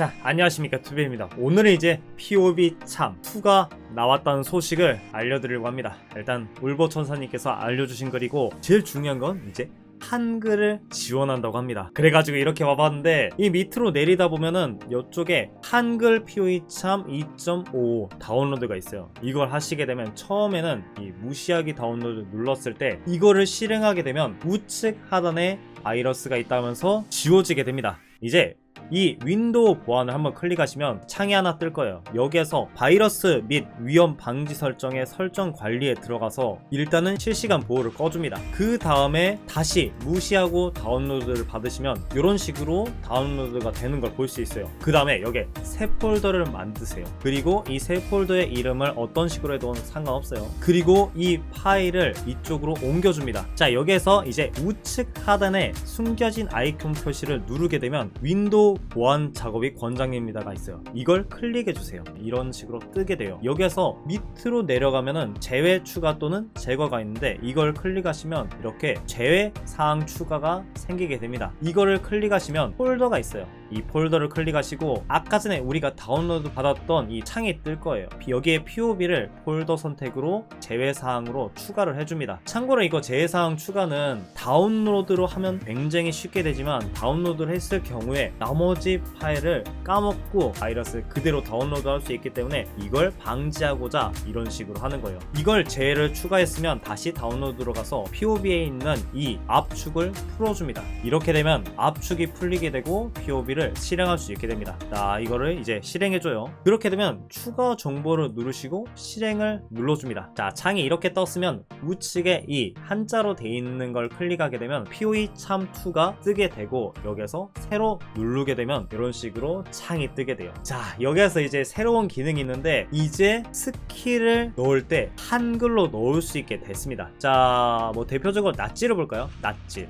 자, 안녕하십니까 투비입니다. 오늘은 이제 POB 참 2가 나왔다는 소식을 알려드리려고 합니다. 일단 울보 천사님께서 알려주신 글이고 제일 중요한 건 이제 한글을 지원한다고 합니다. 그래가지고 이렇게 와봤는데 이 밑으로 내리다 보면은 이쪽에 한글 POE 참 2.5 다운로드가 있어요. 이걸 하시게 되면 처음에는 이 무시하기 다운로드 눌렀을 때 이거를 실행하게 되면 우측 하단에 바이러스가 있다면서 지워지게 됩니다. 이제 이 윈도우 보안을 한번 클릭하시면 창이 하나 뜰 거예요. 여기에서 바이러스 및 위험 방지 설정의 설정 관리에 들어가서 일단은 실시간 보호를 꺼줍니다. 그 다음에 다시 무시하고 다운로드를 받으시면 이런 식으로 다운로드가 되는 걸 볼 수 있어요. 그 다음에 여기에 새 폴더를 만드세요. 그리고 이 새 폴더의 이름을 어떤 식으로 해도 상관없어요. 그리고 이 파일을 이쪽으로 옮겨줍니다. 자 여기에서 이제 우측 하단에 숨겨진 아이콘 표시를 누르게 되면 윈도우 보안 작업이 권장입니다가 있어요. 이걸 클릭해 주세요. 이런 식으로 뜨게 돼요. 여기에서 밑으로 내려가면은 제외 추가 또는 제거가 있는데 이걸 클릭하시면 이렇게 제외 사항 추가가 생기게 됩니다. 이거를 클릭하시면 폴더가 있어요. 이 폴더를 클릭하시고 아까 전에 우리가 다운로드 받았던 이 창이 뜰 거예요. 여기에 POB를 폴더 선택으로 제외 사항으로 추가를 해줍니다. 참고로 이거 제외 사항 추가는 다운로드로 하면 굉장히 쉽게 되지만 다운로드를 했을 경우에 나머지 파일을 까먹고 바이러스 그대로 다운로드 할 수 있기 때문에 이걸 방지하고자 이런 식으로 하는 거예요. 이걸 제외를 추가했으면 다시 다운로드로 가서 POB에 있는 이 압축을 풀어줍니다. 이렇게 되면 압축이 풀리게 되고 POB를 실행할 수 있게 됩니다. 자, 이거를 이제 실행해줘요. 그렇게 되면 추가 정보를 누르시고 실행을 눌러줍니다. 자, 창이 이렇게 떴으면 우측에 이 한자로 돼 있는 걸 클릭하게 되면 POE 참2가 뜨게 되고 여기서 새로 누르게 되면 이런 식으로 창이 뜨게 돼요. 자, 여기에서 이제 새로운 기능이 있는데 이제 스킬을 넣을 때 한글로 넣을 수 있게 됐습니다. 자, 뭐 대표적으로 낫지를 볼까요? 낫지.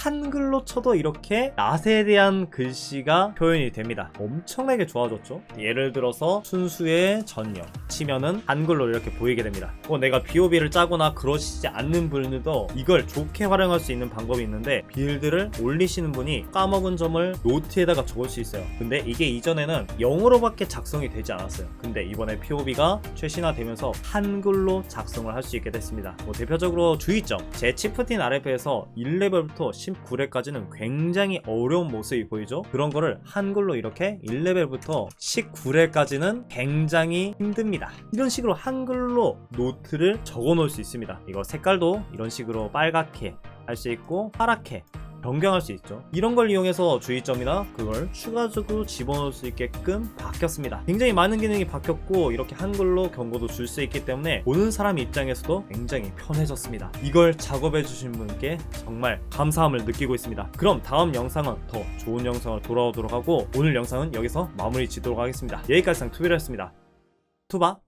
한글로 쳐도 이렇게 낫에 대한 글씨가 표현이 됩니다. 엄청나게 좋아졌죠? 예를 들어서 순수의 전력 치면은 한글로 이렇게 보이게 됩니다. 어, 내가 BOB를 짜거나 그러시지 않는 분들도 이걸 좋게 활용할 수 있는 방법이 있는데 빌드를 올리시는 분이 까먹은 점을 노트에다가 적을 수 있어요. 근데 이게 이전에는 영어로밖에 작성이 되지 않았어요. 근데 이번에 POB가 최신화되면서 한글로 작성을 할 수 있게 됐습니다. 뭐 대표적으로 주의점 제 치프틴 RF에서 1레벨부터 19레까지는 굉장히 어려운 모습이 보이죠? 그런 거를 한글로 이렇게 1레벨부터 19레까지는 굉장히 힘듭니다. 이런 식으로 한글로 노트를 적어 놓을 수 있습니다. 이거 색깔도 이런 식으로 빨갛게 할 수 있고 파랗게 변경할 수 있죠. 이런 걸 이용해서 주의점이나 그걸 추가적으로 집어넣을 수 있게끔 바뀌었습니다. 굉장히 많은 기능이 바뀌었고 이렇게 한글로 경고도 줄 수 있기 때문에 보는 사람 입장에서도 굉장히 편해졌습니다. 이걸 작업해 주신 분께 정말 감사함을 느끼고 있습니다. 그럼 다음 영상은 더 좋은 영상으로 돌아오도록 하고 오늘 영상은 여기서 마무리 짓도록 하겠습니다. 여기까지 상 투비를 했습니다. 투바